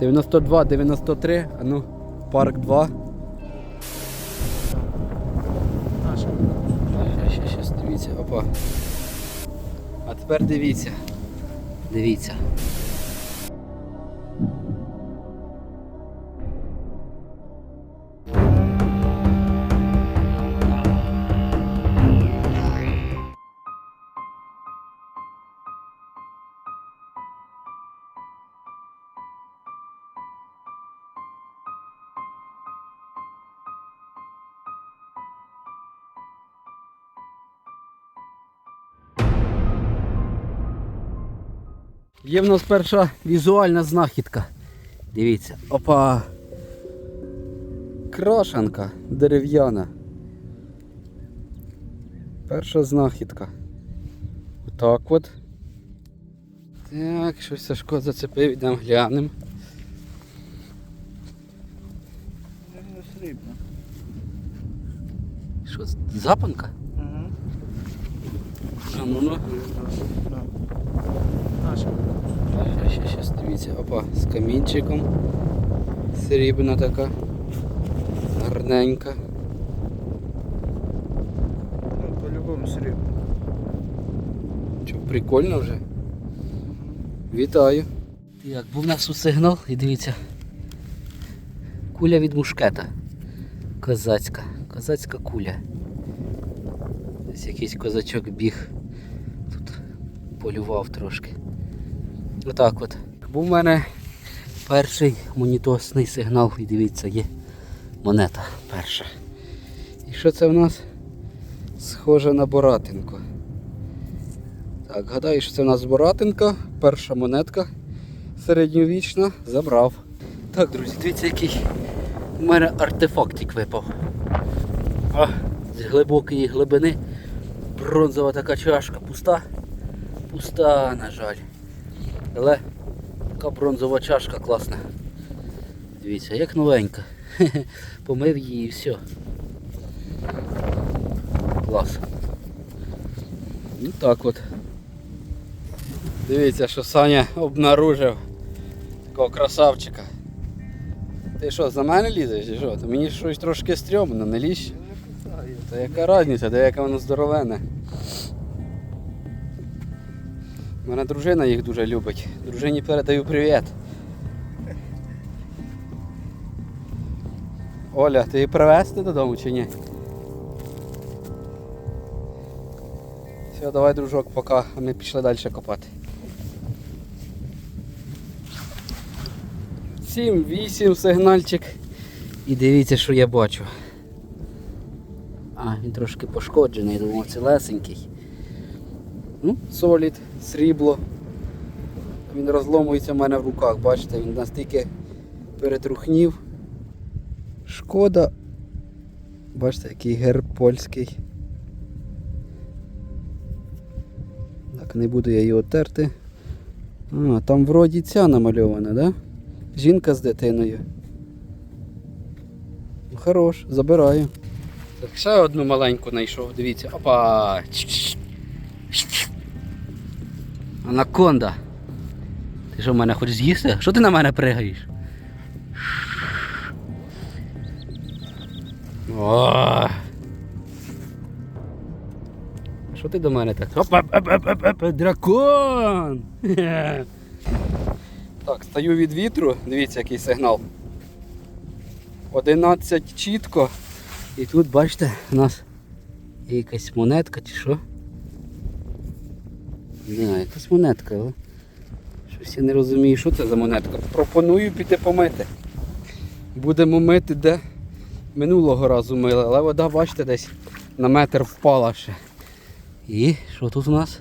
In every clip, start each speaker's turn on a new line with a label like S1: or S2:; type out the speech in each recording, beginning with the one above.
S1: 92, 93, а ну, парк 2.
S2: Наша.
S1: Ще, ще, ще, дивіться, опа. А тепер дивіться. Дивіться. Є в нас перша візуальна знахідка. Дивіться. Опа. Крашанка дерев'яна. Перша знахідка. Отак от. Так, щось Сашко зацепив, йдемо глянемо.
S2: Срібно.
S1: Що, запанка?
S2: Угу.
S1: А ну ну.
S2: Наша.
S1: Ще, ще, ще, дивіться, опа, з камінчиком. Срібна така. Гарненька.
S2: Ну, по-любому срібно.
S1: Що, прикольно вже? Вітаю. Так, був у нас у сигнал і дивіться. Куля від мушкета. Козацька. Козацька куля. Десь якийсь козачок біг. Тут полював трошки. Отак от. Був у мене перший монітосний сигнал. І дивіться, є монета перша. І що це в нас? Схоже на Боратинку. Так, гадаю, що це в нас Боратинка, перша монетка середньовічна, забрав. Так, друзі, дивіться, який у мене артефактик випав. О, з глибокої глибини. Бронзова така чашка, пуста. Пуста, на жаль. Але така бронзова чашка класна. Дивіться, як новенька. Помив її і все. Клас. Ну так от. Дивіться, що Саня обнаружив такого красавчика. Ти що, за мене лізеш що? Мені щось трошки стрьомно, не лізь. Та яка різниця, де яка воно здоровене. У мене дружина їх дуже любить. Дружині передаю привіт. Оля, ти її привезти додому чи ні? Все, давай, дружок, пока, а ми пішли далі копати. 7-8 сигнальчик. І дивіться, що я бачу. А, він трошки пошкоджений, я думав, цілесенький. Ну, солід, срібло. Він розломується в мене в руках, бачите, він настільки перетрухнів. Шкода. Бачите, який герб польський. Так, не буду я його терти. А, там вроді ця намальована, да? Жінка з дитиною. Ну, Хорош, забираю. Так, ще одну маленьку знайшов, дивіться. Опа! Анаконда. Ти що, мене хочеш з'їсти? Що ти на мене пригаєш? О! Що ти до мене так? Оп, оп, оп, оп, оп, дракон! Так, стою від вітру, дивіться який сигнал. 11 чітко. І тут, бачите, у нас якась монетка чи що? Не знаю, якась монетка, але щось я не розумію, що це за монетка. Пропоную піти помити. Будемо мити, де минулого разу мили, але вода, бачите, десь на метр впала ще. І що тут у нас?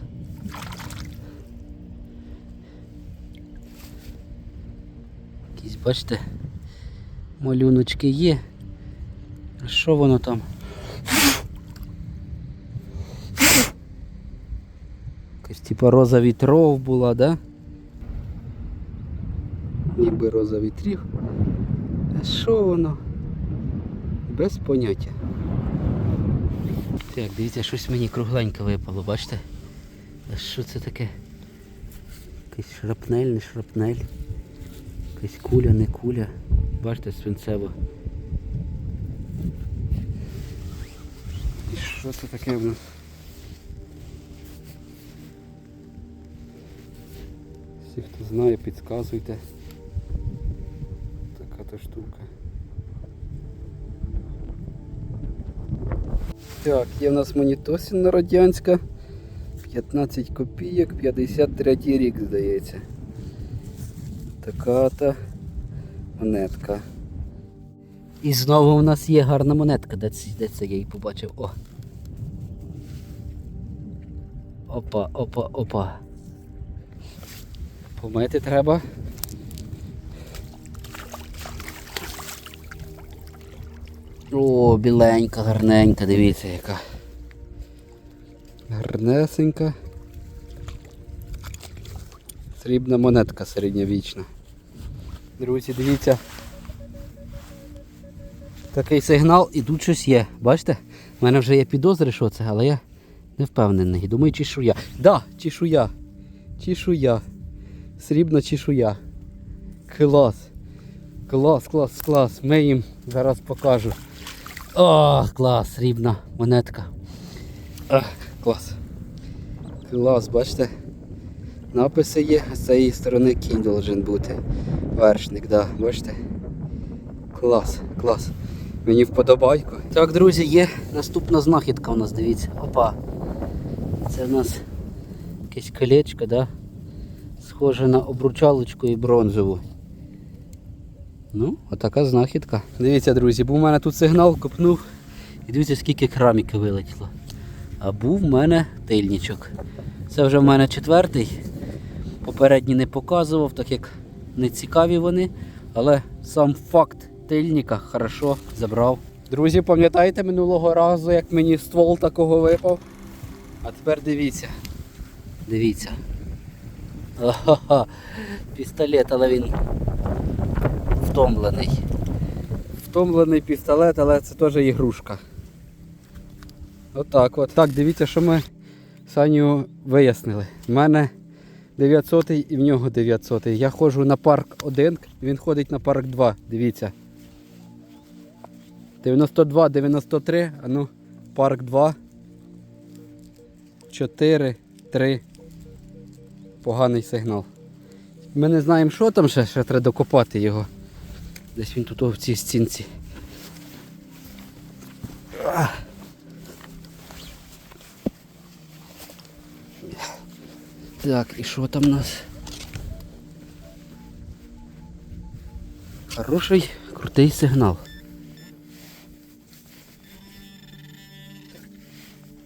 S1: Якісь, бачите, малюночки є. А що воно там? Типа роза вітров була, да? Ніби роза вітрів. А що воно? Без поняття. Так, дивіться, щось мені кругленьке випало, бачите? А що це таке? Якийсь шрапнель, не шрапнель. Якась куля, не куля. Бачите, свинцево. І що це таке в нас? Всі, хто знає, підказуйте. Така то штука. Так, є в нас монітосіна радянська. 15 копійок, 53 рік, здається. Така та монетка. І знову у нас є гарна монетка. Де це, де це я її побачив? О. Опа, опа, опа. Помити треба. О, біленька, гарненька, дивіться яка. Гарнесенька. Срібна монетка середньовічна. Друзі, дивіться. Такий сигнал і тут щось є. Бачите? У мене вже є підозри, що це, але я не впевнений. Думаю, чешуя. Да, чешуя. Чешуя. Срібна чешуя. Клас. Клас, клас, клас. Ми їм зараз покажу. О, клас, срібна монетка. А, клас. Клас, бачите? Написи є, з цієї сторони кінь должен бути. Вершник, да, бачите? Клас, клас. Мені вподобайку. Так, друзі, є наступна знахідка у нас, дивіться. Опа. Це у нас якесь колечко, да? Схоже на обручалочку і бронзову. Ну, отака знахідка. Дивіться, друзі, був у мене тут сигнал, копнув. І дивіться, скільки кераміки вилетіло. А був в мене тильничок. Це вже в мене четвертий. Попередній не показував, так як не цікаві вони. Але сам факт тильника хорошо забрав. Друзі, пам'ятаєте минулого разу, як мені ствол такого випав? А тепер дивіться. Дивіться. Ага, пістолет, але він втомлений. Втомлений пістолет, але це теж ігрушка. Отак от. Так, дивіться, що ми Саню вияснили. У мене 900 і в нього 900. Я ходжу на парк 1, він ходить на парк 2. Дивіться. 92, 93, а ну, парк 2. 4, 3. Поганий сигнал. Ми не знаємо, що там ще, ще треба докопати його. Десь він тут в цій стінці. Так, і що там у нас? Хороший, крутий сигнал.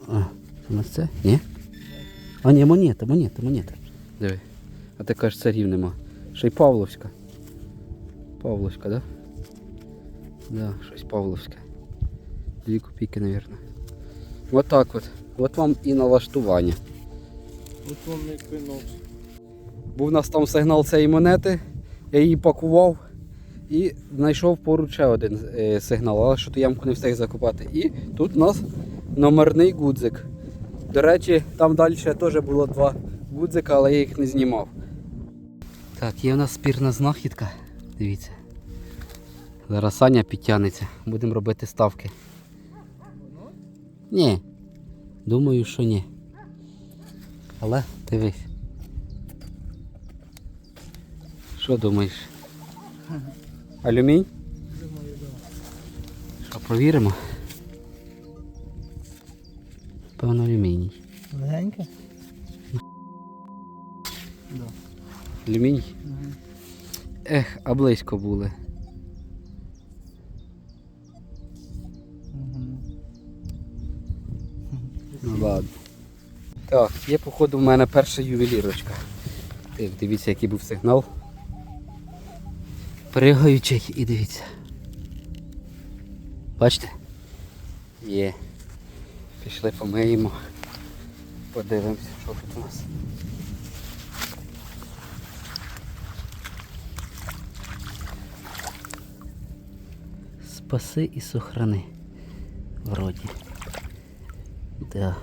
S1: А, у нас це? Ні? А, ні, монета, монета, монета. Диви. А ти кажеш, царів нема. Ще й Павловська. Павловська, да? Да, щось Павловське. Дві копійки, мабуть. Вот так от. От вам і налаштування.
S2: От вам не пинок.
S1: Був у нас там сигнал цієї монети, я її пакував і знайшов поруч ще один е, сигнал, але що ту ямку не встиг закопати. І тут у нас номерний гудзик. До речі, там далі теж було два гудзика, але я їх не знімав. Так, є в нас спірна знахідка. Дивіться. Зараз Саня підтягнеться, будемо робити ставки. Ні. Думаю, що ні. Але дивись. Що думаєш? Алюмінь?
S2: Думаю, да.
S1: Що, провіримо? Певно алюміній.
S2: Легеньке?
S1: Алюміній? Ех, а близько були. Ну ладно. Так, є походу в мене перша ювелірочка. Так, дивіться, який був сигнал. Пригаючий і дивіться. Бачите? Є. Пішли помиємо. Подивимося, що тут у нас. Спаси і сохрани. Вроді. Да.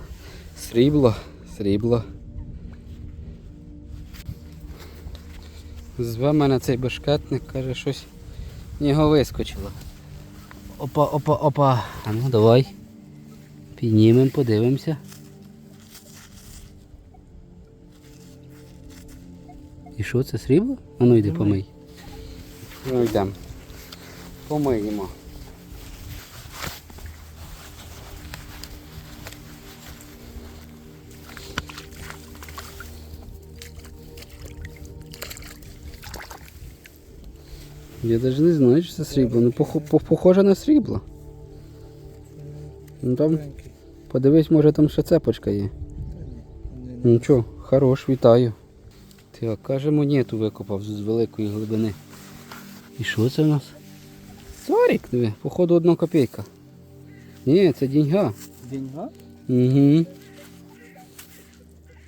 S1: Срібло, срібло. Зве мене цей бешкетник, каже, щось в нього вискочило. Опа, опа, опа. А ну давай. Піднімемо, подивимося. І що це срібло? А ну йди
S2: помий.
S1: Ну йдемо. Помиємо. Я навіть не знаю, що це срібло. Ну, пох- пох- похоже на срібло. Ну там, подивись, може там ще цепочка є. Ну чо, хорош, вітаю. Так, каже, монету викопав з великої глибини. І що це в нас? Царик, диви, походу одна копійка. Ні, це деньга.
S2: Деньга?
S1: Угу.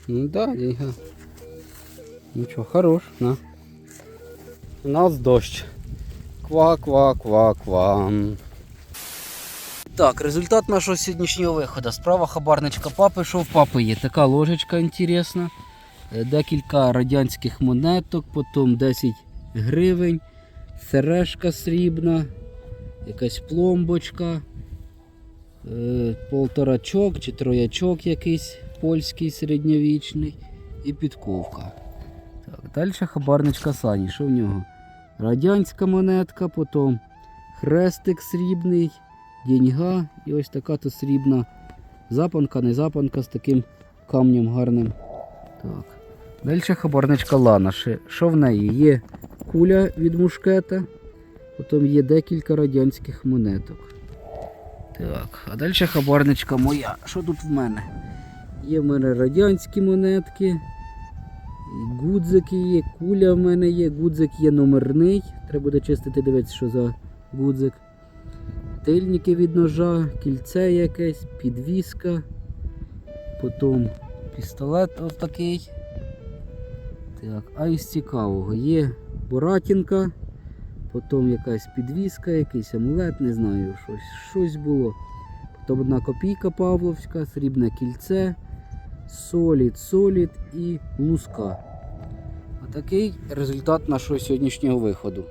S1: Ну да, деньга. Ну чо, хорош, на. У нас дощ. Ква-ква-ква-ква. Так, результат нашого сьогоднішнього виходу. Справа хабарничка папи. Що в папи є? Така ложечка інтересна. Е, Декілька радянських монеток, потім 10 гривень, сережка срібна, якась пломбочка, е, полторачок чи троячок якийсь польський середньовічний і підковка. Так, далі хабарничка Сані. Що в нього? Радянська монетка, потім хрестик срібний, деньга і ось така то срібна запанка, не запанка з таким камнем гарним. Так. Далі хабарничка Лана. Що в неї? Є куля від мушкета, потім є декілька радянських монеток. Так, а далі хабарничка моя. Що тут в мене? Є в мене радянські монетки, гудзики є, куля в мене є, гудзик є номерний. Треба буде чистити, дивитися, що за гудзик. Тильники від ножа, кільце якесь, підвіска, потім пістолет ось такий. Так, а із цікавого є Боратінка, потім якась підвіска, якийсь амулет, не знаю, щось, щось було. Потім одна копійка Павловська, срібне кільце, солід, солід і луска. Отакий результат нашого сьогоднішнього виходу.